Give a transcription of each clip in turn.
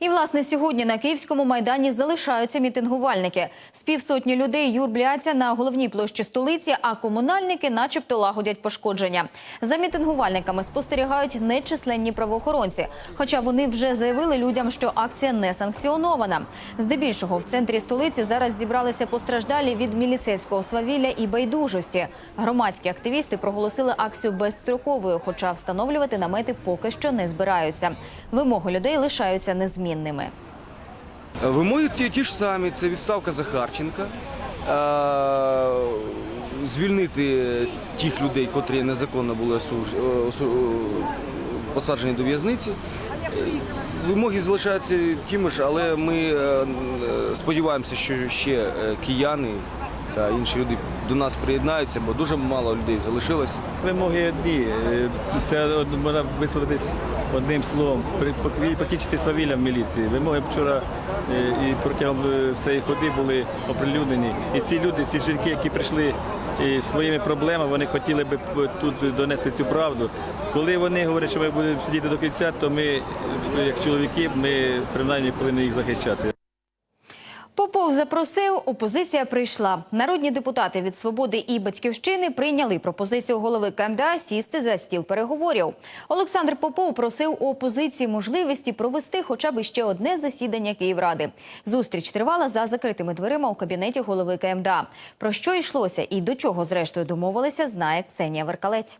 І власне сьогодні на київському майдані залишаються мітингувальники. З півсотні людей юрбляться на головній площі столиці, а комунальники, начебто, лагодять пошкодження. За мітингувальниками спостерігають нечисленні правоохоронці. Хоча вони вже заявили людям, що акція не санкціонована. Здебільшого в центрі столиці зараз зібралися постраждалі від міліцейського свавілля і байдужості. Громадські активісти проголосили акцію безстроковою, хоча встановлювати намети поки що не збираються. Вимоги людей лишаються незмінними. Вимоги ті, ж самі: це відставка Захарченка, звільнити тих людей, котрі незаконно були посаджені до в'язниці. Вимоги залишаються тими ж, але ми е, е, сподіваємося, що ще е, кияни та інші люди до нас приєднаються, бо дуже мало людей залишилось. Вимоги одні. Е, Це можна висловитись одним словом, і покінчити свавілля в міліції. Вимоги вчора е, і протягом е, всієї ходи були оприлюднені. І ці люди, ці жінки, які прийшли е, своїми проблемами, вони хотіли би тут донести цю правду. Коли вони говорять, що ми будемо сидіти до кінця, то ми, як чоловіки, ми принаймні повинні їх захищати. Попов запросив, опозиція прийшла. Народні депутати від свободи і батьківщини прийняли пропозицію голови КМДА сісти за стіл переговорів. Олександр Попов просив у опозиції можливості провести хоча б ще одне засідання Київради. Зустріч тривала за закритими дверима у кабінеті голови КМДА. Про що йшлося і до чого зрештою домовилися, знає Ксенія Веркалець.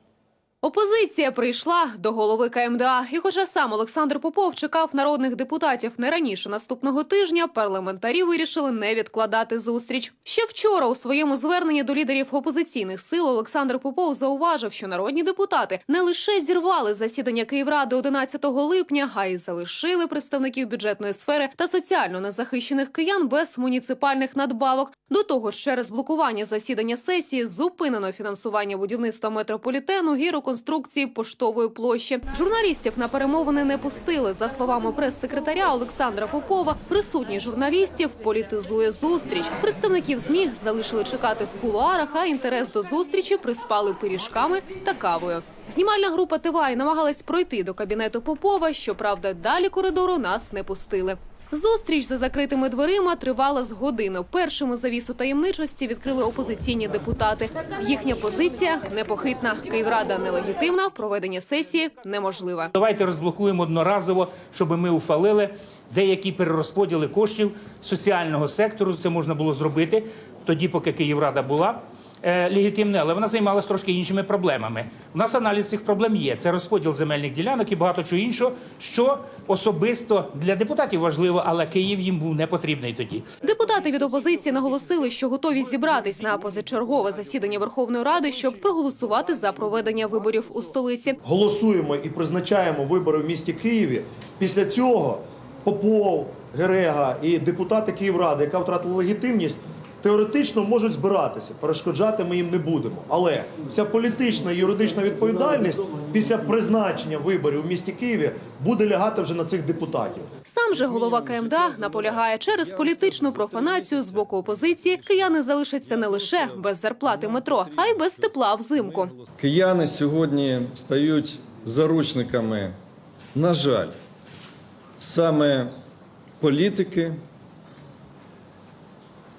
Опозиція прийшла до голови КМДА. І хоча сам Олександр Попов чекав народних депутатів не раніше наступного тижня, парламентарі вирішили не відкладати зустріч. Ще вчора у своєму зверненні до лідерів опозиційних сил Олександр Попов зауважив, що народні депутати не лише зірвали засідання Київради 11 липня, а й залишили представників бюджетної сфери та соціально незахищених киян без муніципальних надбавок. До того ж, через блокування засідання сесії зупинено фінансування будівництва метрополітену і реконструкції поштової площі. Журналістів на перемовини не пустили. За словами прес-секретаря Олександра Попова, присутність журналістів політизує зустріч. Представників змі залишили чекати в кулуарах, а інтерес до зустрічі приспали пиріжками та кавою. Знімальна група ТВАЙ намагалась пройти до кабінету Попова. Щоправда, далі коридору нас не пустили. Зустріч за закритими дверима тривала з годину. Першими завісу таємничості відкрили опозиційні депутати. Їхня позиція непохитна. Київрада нелегітимна, проведення сесії неможливе. Давайте розблокуємо одноразово, щоб ми ухвалили деякі перерозподіли коштів соціального сектору. Це можна було зробити тоді, поки Київрада була е, легітимною, але вона займалася трошки іншими проблемами. У нас аналіз цих проблем є. Це розподіл земельних ділянок і багато чого іншого, що особисто для депутатів важливо, але Київ їм був не потрібний тоді. Депутати від опозиції наголосили, що готові зібратись на позачергове засідання Верховної Ради, щоб проголосувати за проведення виборів у столиці. голосуємо і призначаємо вибори в місті Києві. Після цього Попов, Герега і депутати Київради, яка втратила легітимність, теоретично можуть збиратися. Перешкоджати ми їм не будемо. Але вся політична і юридична відповідальність після призначення виборів в місті Києві буде лягати вже на цих депутатів. Сам же голова КМДА наполягає через політичну профанацію з боку опозиції. Кияни залишаться не лише без зарплати метро, а й без тепла взимку. Кияни сьогодні стають заручниками, на жаль, саме політики.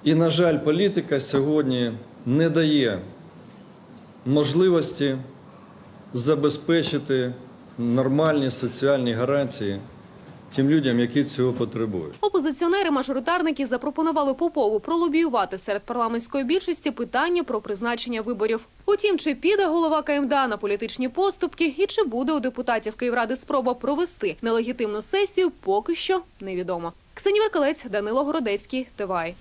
І, на жаль, політика сьогодні не дає можливості забезпечити нормальні соціальні гарантії тим людям, які цього потребують. Опозиціонери-мажоритарники запропонували Попову пролобіювати серед парламентської більшості питання про призначення виборів. Утім, чи піде голова КМДА на політичні поступки і чи буде у депутатів Київради спроба провести нелегітимну сесію, поки що невідомо. Ксенія Веркалець, Данило Городецький, ТВАЙ.